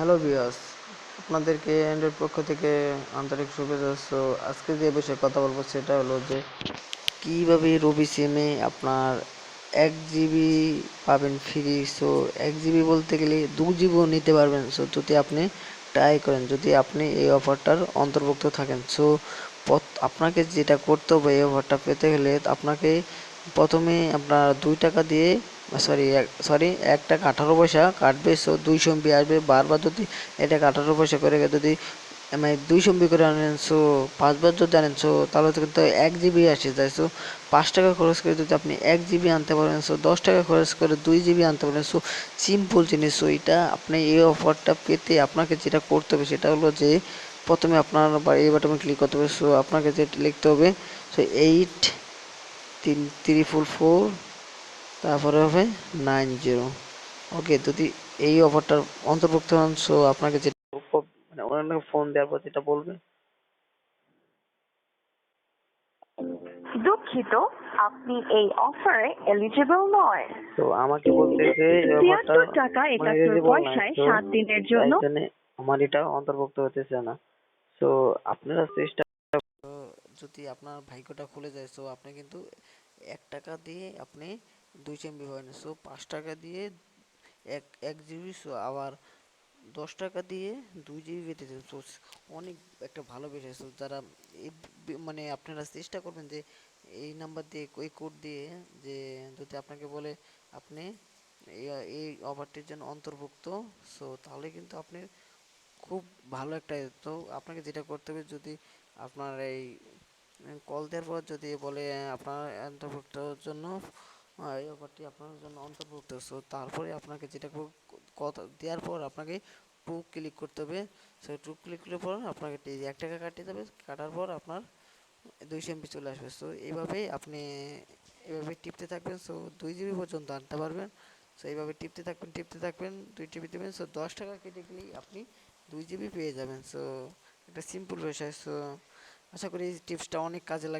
Hello বিয়াস আপনাদেরকে Android পক্ষ থেকে আন্তরিক শুভেচ্ছা। সো আজকে যে বিষয়ে কথা বলব সেটা হলো যে, কীভাবে রবি সিমে আপনার এক জিবি পাবেন ফ্রি সো এক জিবি বলতে গেলে দু জিবিও নিতে পারবেন। সো যদি আপনি ট্রাই করেন, যদি আপনি এই অফারটার অন্তর্ভুক্ত থাকেন। সো আপনাকে যেটা করতে হবে এই অফারটা পেতে গেলে আপনাকে প্রথমে আপনার দুই টাকা দিয়ে সরি সরি এক টাকা আঠারো পয়সা কাটবে সো দুইশো এমবি আসবে, বারবার যদি এটাকে আঠারো পয়সা করে যদি মানে দুইশো এমবি করে আনেন সো পাঁচবার যদি আনেন সো তাহলে তো কিন্তু এক জিবি আসে যায় সো পাঁচ টাকা খরচ করে যদি আপনি এক জিবি আনতে পারেন সো দশ টাকা খরচ করে দুই জিবি আনতে পারেন সো সিম্পল জিনিস সো এটা আপনি এই অফারটা পেতে আপনাকে যেটা করতে হবে সেটা হলো যে, প্রথমে আপনার এই বাটনে ক্লিক করতে হবে সো আপনাকে যেটা লিখতে হবে সো এইট তিন ত্রিপুল ফোর তারপরে হবে নাইন জিরো ওকে যদি এই অফারটার অন্তর্ভুক্ত হন সো আপনাকে যেটা মানে অন্যান্য ফোন দেওয়ার পর যেটা বলবে? দুঃখিত আপনি এই অফারে এলিজিবল নয়। তো আমাকে বলতেছে এই অফারটা তিয়াত্তর টাকা মানে একাত্তর। পয়সায় সাত দিনের জন্য। আমার এটা অন্তর্ভুক্ত হতেছে না। সো আপনারা চেষ্টা যদি আপনার ভাগ্যটা খুলে যায় সো আপনি কিন্তু এক টাকা দিয়ে আপনি দুইশো এমবি পাবেন সো পাঁচ টাকা দিয়ে এক এক জিবি সো আবার দশ টাকা দিয়ে দুই জিবি পেতেছেন সো অনেক একটা ভালো বিষয়। সো যারা মানে আপনারা চেষ্টা করবেন যে এই নাম্বার দিয়ে, এই কোড দিয়ে যে যদি আপনাকে বলে আপনি এই- অফারটির জন্য অন্তর্ভুক্ত সো তাহলে কিন্তু আপনি খুব ভালো একটা তো আপনাকে যেটা করতে হবে যদি আপনার এই কল দেওয়ার পর যদি বলে আপনার অন্তর্ভুক্তর জন্য এই অফারটি আপনার জন্য অন্তর্ভুক্ত। সো তারপরে আপনাকে যেটা কথা দেওয়ার পর আপনাকে টু ক্লিক করতে হবে। সো টু ক্লিক করার পর আপনাকে এক টাকা কাটিয়ে দেবে কাটার পর আপনার দুইশো এমবি চলে আসবে। সো এইভাবেই আপনি এভাবে টিপতে থাকবেন। সো দুই জিবি পর্যন্ত আনতে পারবেন। সো এইভাবে টিপতে থাকবেন টিপতে থাকবেন, দুই জিবি দেবেন সো দশ টাকা কেটে গেলেই আপনি দুই জিবি পেয়ে যাবেন। সো একটা সিম্পল বিষয়। সো আশা করি এই টিপসটা অনেক কাজে লাগবে।